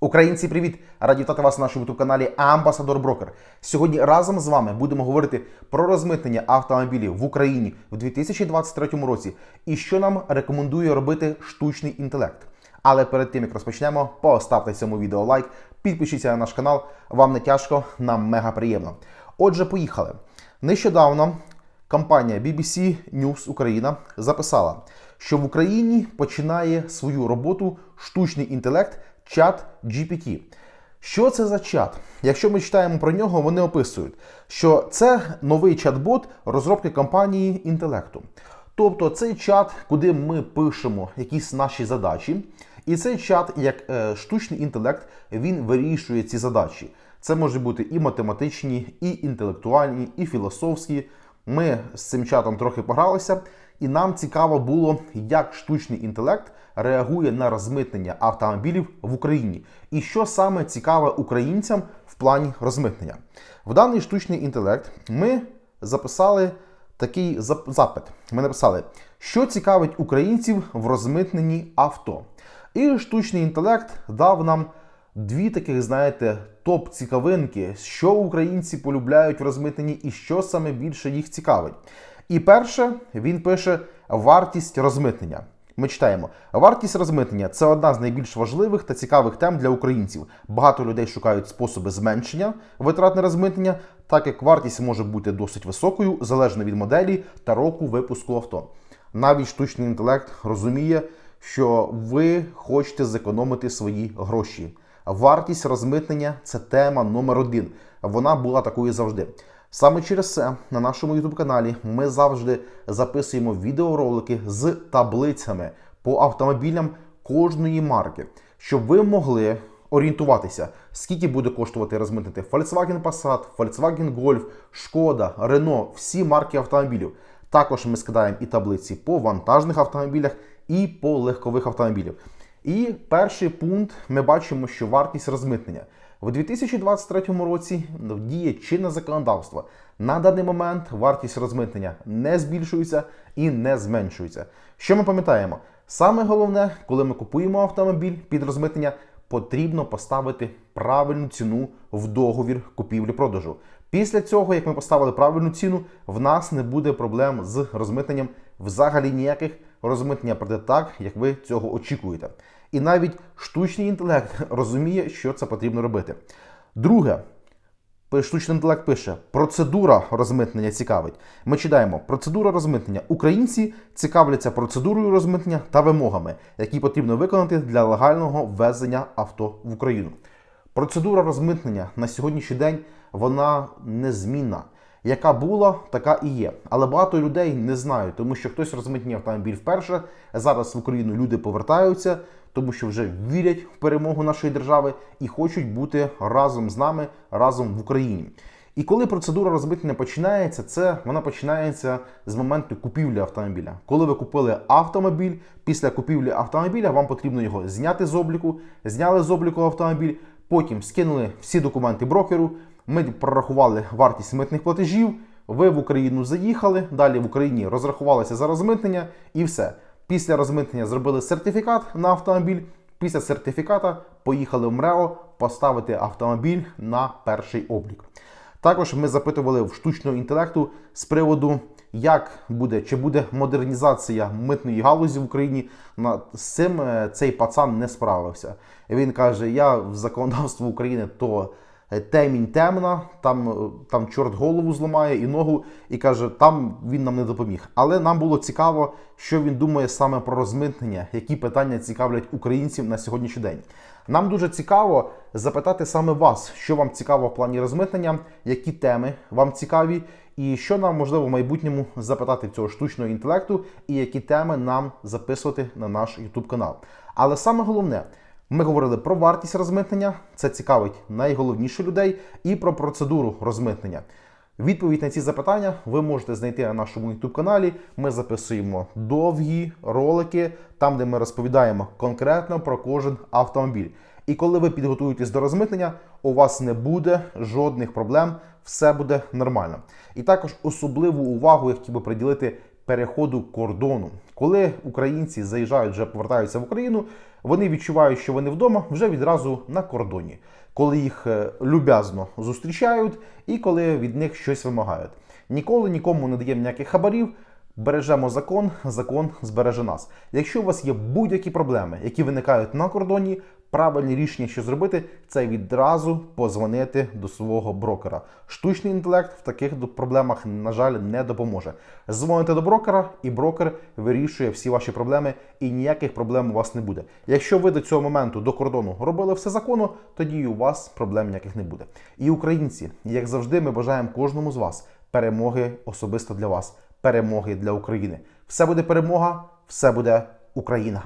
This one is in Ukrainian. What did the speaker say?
Українці, привіт! Раді вітати вас на нашому каналі Амбасадор Брокер. Сьогодні разом з вами будемо говорити про розмитнення автомобілів в Україні в 2023 році і що нам рекомендує робити штучний інтелект. Але перед тим як розпочнемо, поставте цьому відео лайк, підпишіться на наш канал. Вам не тяжко, нам мега приємно. Отже, поїхали. Нещодавно компанія BBC News Україна записала, що в Україні починає свою роботу штучний інтелект чат GPT. Що це за чат? Якщо ми читаємо про нього, вони описують, що це новий чат-бот розробки компанії інтелекту. Тобто цей чат, куди ми пишемо якісь наші задачі, і цей чат, як е, штучний інтелект, він вирішує ці задачі. Це може бути і математичні, і інтелектуальні, і філософські. Ми з цим чатом трохи погралися, і нам цікаво було, як штучний інтелект реагує на розмитнення автомобілів в Україні, і що саме цікаве українцям в плані розмитнення. В даний штучний інтелект ми записали такий запит. Ми написали, що цікавить українців в розмитненні авто. І штучний інтелект дав нам дві таких, знаєте, топ-цікавинки, що українці полюбляють в розмитненні і що саме більше їх цікавить. І перше, він пише вартість розмитнення. Ми читаємо, вартість розмитнення це одна з найбільш важливих та цікавих тем для українців. Багато людей шукають способи зменшення витрат на розмитнення, так як вартість може бути досить високою, залежно від моделі та року випуску авто. Навіть штучний інтелект розуміє, що ви хочете зекономити свої гроші. Вартість розмитнення це тема номер один. Вона була такою завжди. Саме через це на нашому youtube каналі ми завжди записуємо відеоролики з таблицями по автомобілям кожної марки, щоб ви могли орієнтуватися, скільки буде коштувати розмитнити Volkswagen Passat, Volkswagen Golf, Шкода, Renault, всі марки автомобілів. Також ми скидаємо і таблиці по вантажних автомобілях і по легкових автомобілях. І перший пункт ми бачимо, що вартість розмитнення. У 2023 році діє чинне законодавство. На даний момент вартість розмитнення не збільшується і не зменшується. Що ми пам'ятаємо? Саме головне, коли ми купуємо автомобіль під розмитнення, потрібно поставити правильну ціну в договір купівлі-продажу. Після цього, як ми поставили правильну ціну, в нас не буде проблем з розмитненням взагалі ніяких. Розмитнення пройде так, як ви цього очікуєте. І навіть штучний інтелект розуміє, що це потрібно робити. Друге, штучний інтелект пише: процедура розмитнення цікавить. Ми читаємо процедура розмитнення. Українці цікавляться процедурою розмитнення та вимогами, які потрібно виконати для легального ввезення авто в Україну. Процедура розмитнення на сьогоднішній день вона незмінна. Яка була, така і є. Але багато людей не знають, тому що хтось розмитнює автомобіль вперше. Зараз в Україну люди повертаються, тому що вже вірять в перемогу нашої держави і хочуть бути разом з нами, разом в Україні. І коли процедура розмитнення починається, це вона починається з моменту купівлі автомобіля. Коли ви купили автомобіль, після купівлі автомобіля вам потрібно його зняти з обліку, зняли з обліку автомобіль, потім скинули всі документи брокеру. Ми прорахували вартість митних платежів. Ви в Україну заїхали. Далі в Україні розрахувалися за розмитнення і все. Після розмитнення зробили сертифікат на автомобіль. Після сертифіката поїхали в МРЕО поставити автомобіль на перший облік. Також ми запитували в штучного інтелекту з приводу, як буде, чи буде модернізація митної галузі в Україні. З цим е, цей пацан не справився. Він каже: Я в законодавство України то темінь темна, там, е, там чорт голову зламає і ногу, і каже, там він нам не допоміг. Але нам було цікаво, що він думає саме про розмитнення, які питання цікавлять українців на сьогоднішній день. Нам дуже цікаво запитати саме вас, що вам цікаво в плані розмитнення, які теми вам цікаві, і що нам можливо в майбутньому запитати цього штучного інтелекту, і які теми нам записувати на наш YouTube канал. Але саме головне. Ми говорили про вартість розмитнення, це цікавить найголовніше людей, і про процедуру розмитнення. Відповідь на ці запитання ви можете знайти на нашому YouTube каналі. Ми записуємо довгі ролики, там де ми розповідаємо конкретно про кожен автомобіль. І коли ви підготуєтесь до розмитнення, у вас не буде жодних проблем, все буде нормально. І також особливу увагу я хотів би приділити переходу кордону. Коли українці заїжджають, вже повертаються в Україну, вони відчувають, що вони вдома вже відразу на кордоні, коли їх е, люб'язно зустрічають і коли від них щось вимагають. Ніколи нікому не даємо ніяких хабарів. Бережемо закон, закон збереже нас. Якщо у вас є будь-які проблеми, які виникають на кордоні, правильне рішення, що зробити, це відразу позвонити до свого брокера. Штучний інтелект в таких проблемах, на жаль, не допоможе. Дзвоните до брокера, і брокер вирішує всі ваші проблеми, і ніяких проблем у вас не буде. Якщо ви до цього моменту до кордону робили все законно, тоді у вас проблем ніяких не буде. І українці, як завжди, ми бажаємо кожному з вас перемоги особисто для вас, перемоги для України. Все буде перемога, все буде Україна.